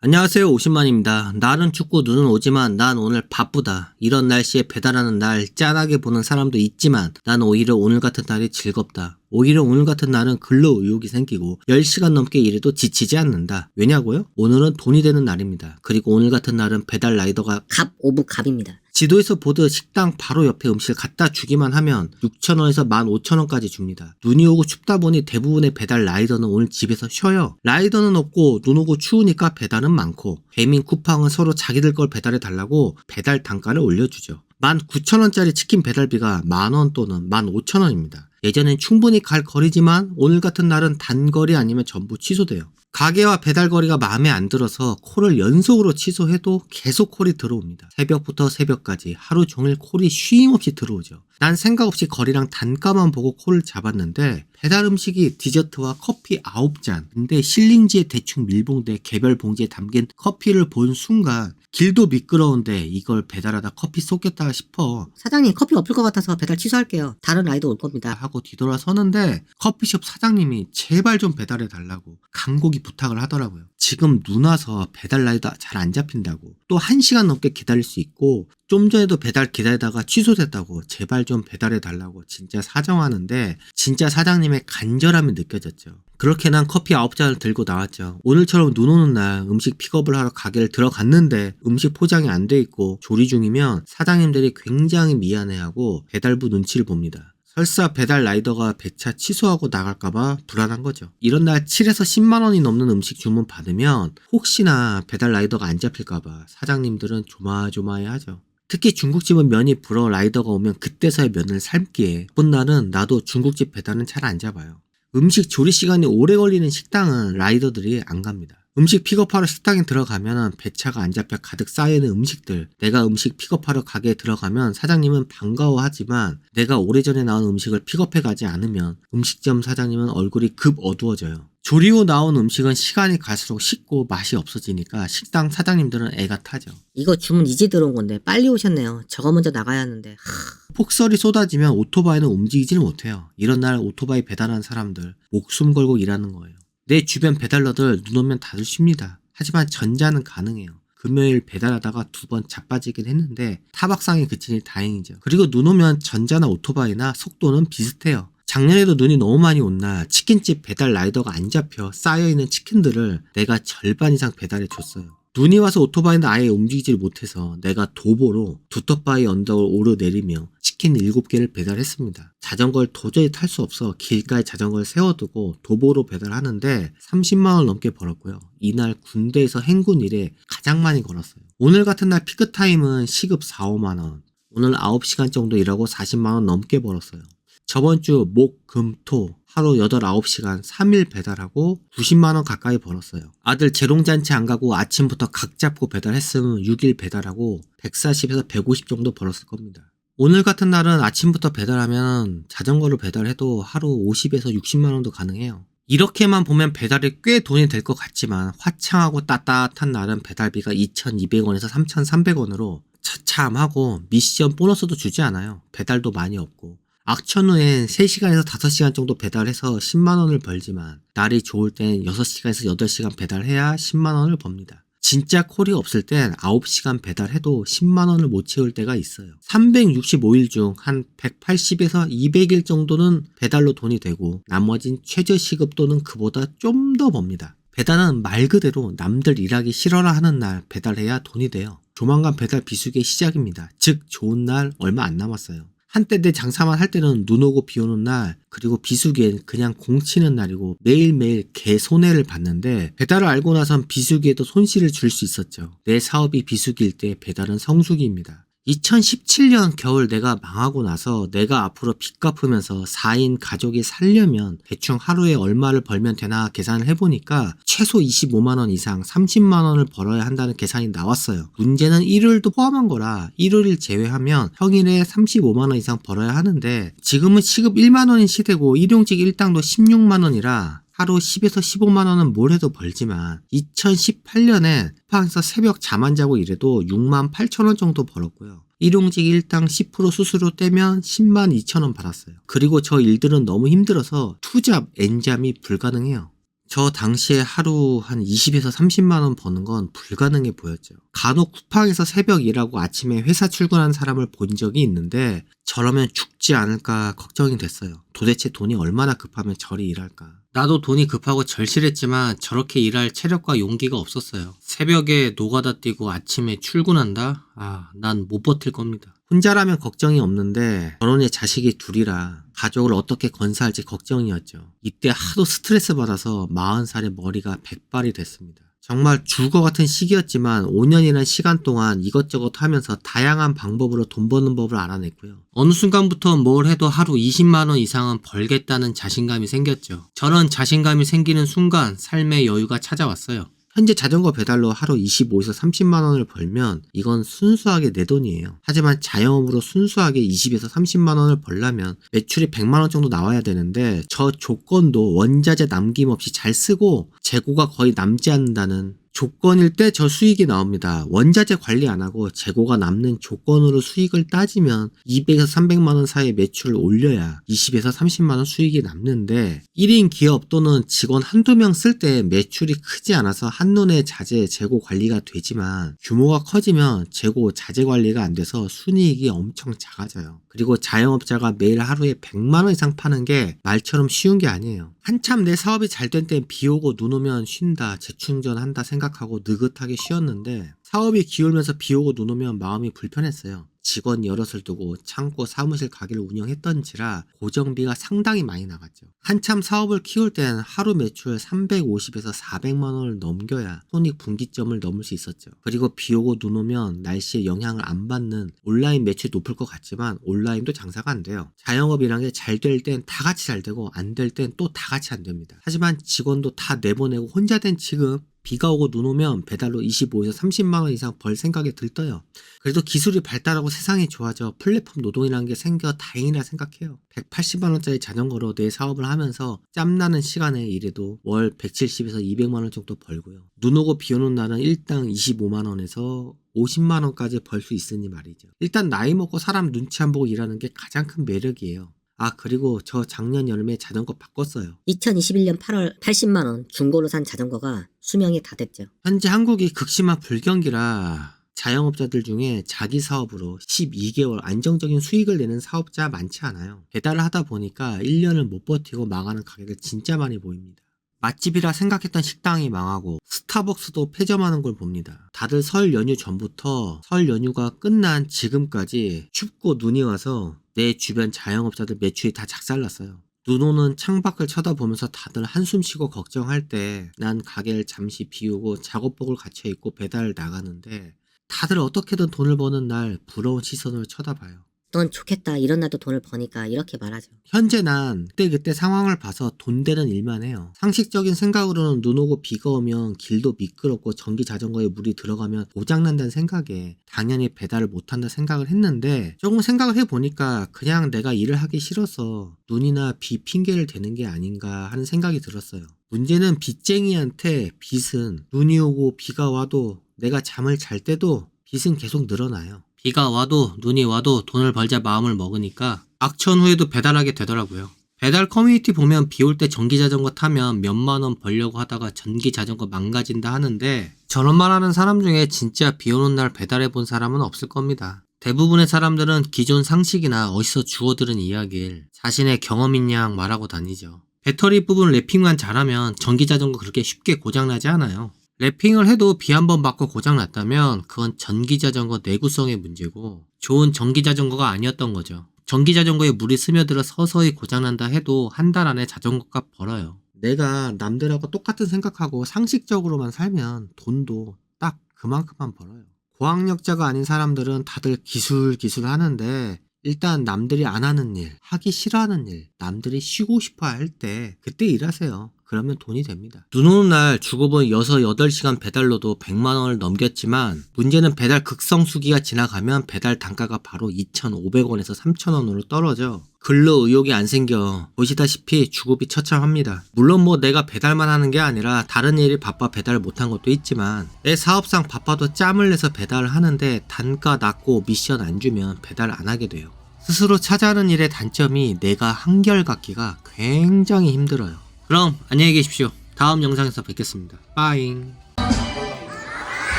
안녕하세요 오신만입니다. 날은 춥고 눈은 오지만 난 오늘 바쁘다. 이런 날씨에 배달하는 날 짠하게 보는 사람도 있지만 난 오히려 오늘 같은 날이 즐겁다. 오히려 오늘 같은 날은 근로 의욕이 생기고 10시간 넘게 일해도 지치지 않는다. 왜냐고요? 오늘은 돈이 되는 날입니다. 그리고 오늘 같은 날은 배달 라이더가 갑 오브 갑입니다. 지도에서 보듯 식당 바로 옆에 음식을 갖다 주기만 하면 6,000원에서 15,000원까지 줍니다. 눈이 오고 춥다 보니 대부분의 배달 라이더는 오늘 집에서 쉬어요. 라이더는 없고 눈 오고 추우니까 배달은 많고 배민 쿠팡은 서로 자기들 걸 배달해 달라고 배달 단가를 올려주죠. 19,000원짜리 치킨 배달비가 만원 또는 15,000원입니다. 예전엔 충분히 갈 거리지만 오늘 같은 날은 단거리 아니면 전부 취소돼요. 가게와 배달 거리가 마음에 안 들어서 콜을 연속으로 취소해도 계속 콜이 들어옵니다. 새벽부터 새벽까지 하루 종일 콜이 쉼 없이 들어오죠. 난 생각 없이 거리랑 단가만 보고 콜을 잡았는데 배달 음식이 디저트와 커피 9잔 근데 실링지에 대충 밀봉돼 개별 봉지에 담긴 커피를 본 순간 길도 미끄러운데 이걸 배달하다 커피 쏟겠다 싶어 사장님 커피 없을 것 같아서 배달 취소할게요. 다른 라이더 올 겁니다. 하고 뒤돌아서는데 커피숍 사장님이 제발 좀 배달해 달라고 간곡히 부탁을 하더라고요. 지금 눈 와서 배달 라이더 잘 안 잡힌다고 또 한시간 넘게 기다릴 수 있고 좀 전에도 배달 기다리다가 취소됐다고 제발 좀 배달해 달라고 진짜 사정하는데 진짜 사장님의 간절함이 느껴졌죠. 그렇게 난 커피 9잔을 들고 나왔죠. 오늘처럼 눈 오는 날 음식 픽업을 하러 가게를 들어갔는데 음식 포장이 안 돼 있고 조리 중이면 사장님들이 굉장히 미안해하고 배달부 눈치를 봅니다. 설사 배달 라이더가 배차 취소하고 나갈까봐 불안한 거죠. 이런 날 7에서 10만 원이 넘는 음식 주문 받으면 혹시나 배달 라이더가 안 잡힐까봐 사장님들은 조마조마해 하죠. 특히 중국집은 면이 불어 라이더가 오면 그때서야 면을 삶기에 본 날은 나도 중국집 배달은 잘 안 잡아요. 음식 조리 시간이 오래 걸리는 식당은 라이더들이 안 갑니다. 음식 픽업하러 식당에 들어가면 배차가 안 잡혀 가득 쌓여있는 음식들 내가 음식 픽업하러 가게에 들어가면 사장님은 반가워하지만 내가 오래전에 나온 음식을 픽업해 가지 않으면 음식점 사장님은 얼굴이 급 어두워져요. 조리 후 나온 음식은 시간이 갈수록 식고 맛이 없어지니까 식당 사장님들은 애가 타죠. 이거 주문 이제 들어온 건데 빨리 오셨네요. 저거 먼저 나가야 하는데. 하, 폭설이 쏟아지면 오토바이는 움직이지를 못해요. 이런 날 오토바이 배달하는 사람들 목숨 걸고 일하는 거예요. 내 주변 배달러들 눈 오면 다들 쉽니다. 하지만 전자는 가능해요. 금요일 배달하다가 두 번 자빠지긴 했는데 타박상에 그치니 다행이죠. 그리고 눈 오면 전자나 오토바이나 속도는 비슷해요. 작년에도 눈이 너무 많이 온 날 치킨집 배달 라이더가 안 잡혀 쌓여있는 치킨들을 내가 절반 이상 배달해 줬어요. 눈이 와서 오토바이는 아예 움직이질 못해서 내가 도보로 두터바이 언덕을 오르내리며 치킨 7개를 배달했습니다. 자전거를 도저히 탈 수 없어 길가에 자전거를 세워두고 도보로 배달하는데 30만원 넘게 벌었고요. 이날 군대에서 행군 일에 가장 많이 걸었어요. 오늘 같은 날 피크타임은 시급 4, 5만원. 오늘 9시간 정도 일하고 40만원 넘게 벌었어요. 저번 주 목, 금, 토 하루 8, 9시간 3일 배달하고 90만원 가까이 벌었어요. 아들 재롱잔치 안 가고 아침부터 각 잡고 배달했으면 6일 배달하고 140에서 150 정도 벌었을 겁니다. 오늘 같은 날은 아침부터 배달하면 자전거를 배달해도 하루 50에서 60만원도 가능해요. 이렇게만 보면 배달이 꽤 돈이 될 것 같지만 화창하고 따뜻한 날은 배달비가 2,200원에서 3,300원으로 처참하고 미션 보너스도 주지 않아요. 배달도 많이 없고. 악천 후엔 3시간에서 5시간 정도 배달해서 10만원을 벌지만 날이 좋을 땐 6시간에서 8시간 배달해야 10만원을 법니다. 진짜 콜이 없을 땐 9시간 배달해도 10만원을 못 채울 때가 있어요. 365일 중 한 180에서 200일 정도는 배달로 돈이 되고 나머진 최저 시급 또는 그보다 좀 더 법니다. 배달은 말 그대로 남들 일하기 싫어라 하는 날 배달해야 돈이 돼요. 조만간 배달 비수기의 시작입니다. 즉 좋은 날 얼마 안 남았어요. 한때 내 장사만 할 때는 눈 오고 비 오는 날 그리고 비수기엔 그냥 공치는 날이고 매일매일 개 손해를 봤는데 배달을 알고 나선 비수기에도 손실을 줄 수 있었죠. 내 사업이 비수기일 때 배달은 성수기입니다. 2017년 겨울 내가 망하고 나서 내가 앞으로 빚 갚으면서 4인 가족이 살려면 대충 하루에 얼마를 벌면 되나 계산을 해보니까 최소 25만원 이상 30만원을 벌어야 한다는 계산이 나왔어요. 문제는 일요일도 포함한 거라 일요일 제외하면 평일에 35만원 이상 벌어야 하는데 지금은 시급 1만원인 시대고 일용직 일당도 16만원이라 하루 10에서 15만 원은 뭘 해도 벌지만 2018년에 쿠팡에서 새벽 잠 안 자고 일해도 6만 8천 원 정도 벌었고요. 일용직 일당 10% 수수료 떼면 10만 2천 원 받았어요. 그리고 저 일들은 너무 힘들어서 투잡, 엔잡이 불가능해요. 저 당시에 하루 한 20에서 30만 원 버는 건 불가능해 보였죠. 간혹 쿠팡에서 새벽 일하고 아침에 회사 출근한 사람을 본 적이 있는데 저러면 죽지 않을까 걱정이 됐어요. 도대체 돈이 얼마나 급하면 저리 일할까? 나도 돈이 급하고 절실했지만 저렇게 일할 체력과 용기가 없었어요. 새벽에 노가다 뛰고 아침에 출근한다? 아, 난 못 버틸 겁니다. 혼자라면 걱정이 없는데 결혼에 자식이 둘이라 가족을 어떻게 건사할지 걱정이었죠. 이때 하도 스트레스 받아서 40살에 머리가 백발이 됐습니다. 정말 죽어 같은 시기였지만 5년이라는 시간 동안 이것저것 하면서 다양한 방법으로 돈 버는 법을 알아냈고요. 어느 순간부터 뭘 해도 하루 20만원 이상은 벌겠다는 자신감이 생겼죠. 저런 자신감이 생기는 순간 삶의 여유가 찾아왔어요. 현재 자전거 배달로 하루 25에서 30만 원을 벌면 이건 순수하게 내 돈이에요. 하지만 자영업으로 순수하게 20에서 30만 원을 벌려면 매출이 100만 원 정도 나와야 되는데 저 조건도 원자재 남김없이 잘 쓰고 재고가 거의 남지 않는다는 조건일 때 저 수익이 나옵니다. 원자재 관리 안 하고 재고가 남는 조건으로 수익을 따지면 200에서 300만 원 사이의 매출을 올려야 20에서 30만 원 수익이 남는데 1인 기업 또는 직원 한두 명 쓸 때 매출이 크지 않아서 한눈에 자재 재고 관리가 되지만 규모가 커지면 재고 자재 관리가 안 돼서 순이익이 엄청 작아져요. 그리고 자영업자가 매일 하루에 100만 원 이상 파는 게 말처럼 쉬운 게 아니에요. 한참 내 사업이 잘 된 땐 비 오고 눈 오면 쉰다, 재충전한다 생각 하고 느긋하게 쉬었는데 사업이 기울면서 비 오고 눈 오면 마음이 불편했어요. 직원 여럿을 두고 창고 사무실 가게를 운영했던지라 고정비가 상당히 많이 나갔죠. 한참 사업을 키울 땐 하루 매출 350에서 400만 원을 넘겨야 손익 분기점을 넘을 수 있었죠. 그리고 비 오고 눈 오면 날씨에 영향을 안 받는 온라인 매출이 높을 것 같지만 온라인도 장사가 안 돼요. 자영업이란 게 잘 될 땐 다 같이 잘 되고 안 될 땐 또 다 같이 안 됩니다. 하지만 직원도 다 내보내고 혼자 된 지금 비가 오고 눈 오면 배달로 25에서 30만 원 이상 벌 생각이 들떠요. 그래도 기술이 발달하고 세상이 좋아져 플랫폼 노동이라는 게 생겨 다행이라 생각해요. 180만 원짜리 자전거로 내 사업을 하면서 짬나는 시간에 일해도 월 170에서 200만 원 정도 벌고요. 눈 오고 비 오는 날은 일당 25만 원에서 50만 원까지 벌 수 있으니 말이죠. 일단 나이 먹고 사람 눈치 안 보고 일하는 게 가장 큰 매력이에요. 아 그리고 저 작년 여름에 자전거 바꿨어요. 2021년 8월 80만원 중고로 산 자전거가 수명이 다 됐죠. 현재 한국이 극심한 불경기라 자영업자들 중에 자기 사업으로 12개월 안정적인 수익을 내는 사업자 많지 않아요. 배달을 하다 보니까 1년을 못 버티고 망하는 가게들 진짜 많이 보입니다. 맛집이라 생각했던 식당이 망하고 스타벅스도 폐점하는 걸 봅니다. 다들 설 연휴 전부터 설 연휴가 끝난 지금까지 춥고 눈이 와서 내 주변 자영업자들 매출이 다 작살났어요. 눈 오는 창밖을 쳐다보면서 다들 한숨 쉬고 걱정할 때 난 가게를 잠시 비우고 작업복을 갖춰 입고 배달을 나가는데 다들 어떻게든 돈을 버는 날 부러운 시선으로 쳐다봐요. 넌 좋겠다. 이런 날도 돈을 버니까 이렇게 말하죠. 현재 난 그때그때 상황을 봐서 돈 되는 일만 해요. 상식적인 생각으로는 눈 오고 비가 오면 길도 미끄럽고 전기 자전거에 물이 들어가면 고장난다는 생각에 당연히 배달을 못한다 생각을 했는데 조금 생각을 해보니까 그냥 내가 일을 하기 싫어서 눈이나 비 핑계를 대는 게 아닌가 하는 생각이 들었어요. 문제는 빚쟁이한테 빚은 눈이 오고 비가 와도 내가 잠을 잘 때도 빚은 계속 늘어나요. 비가 와도 눈이 와도 돈을 벌자 마음을 먹으니까 악천 후에도 배달하게 되더라고요. 배달 커뮤니티 보면 비 올 때 전기 자전거 타면 몇만 원 벌려고 하다가 전기 자전거 망가진다 하는데 저런 말 하는 사람 중에 진짜 비 오는 날 배달해 본 사람은 없을 겁니다. 대부분의 사람들은 기존 상식이나 어디서 주워들은 이야기를 자신의 경험인 양 말하고 다니죠. 배터리 부분 랩핑만 잘하면 전기 자전거 그렇게 쉽게 고장나지 않아요. 랩핑을 해도 비 한 번 맞고 고장났다면 그건 전기 자전거 내구성의 문제고 좋은 전기 자전거가 아니었던 거죠. 전기 자전거에 물이 스며들어 서서히 고장난다 해도 한 달 안에 자전거 값 벌어요. 내가 남들하고 똑같은 생각하고 상식적으로만 살면 돈도 딱 그만큼만 벌어요. 고학력자가 아닌 사람들은 다들 기술 기술 하는데 일단 남들이 안 하는 일, 하기 싫어하는 일, 남들이 쉬고 싶어 할 때 그때 일하세요. 그러면 돈이 됩니다. 눈 오는 날 주고본 6, 8시간 배달로도 100만원을 넘겼지만 문제는 배달 극성 수기가 지나가면 배달 단가가 바로 2,500원에서 3,000원으로 떨어져. 근로 의욕이 안 생겨. 보시다시피 주급이 처참합니다. 물론 뭐 내가 배달만 하는 게 아니라 다른 일이 바빠 배달 못한 것도 있지만 내 사업상 바빠도 짬을 내서 배달을 하는데 단가 낮고 미션 안 주면 배달 안 하게 돼요. 스스로 찾아하는 일의 단점이 내가 한결같기가 굉장히 힘들어요. 그럼 안녕히 계십시오. 다음 영상에서 뵙겠습니다. 빠잉.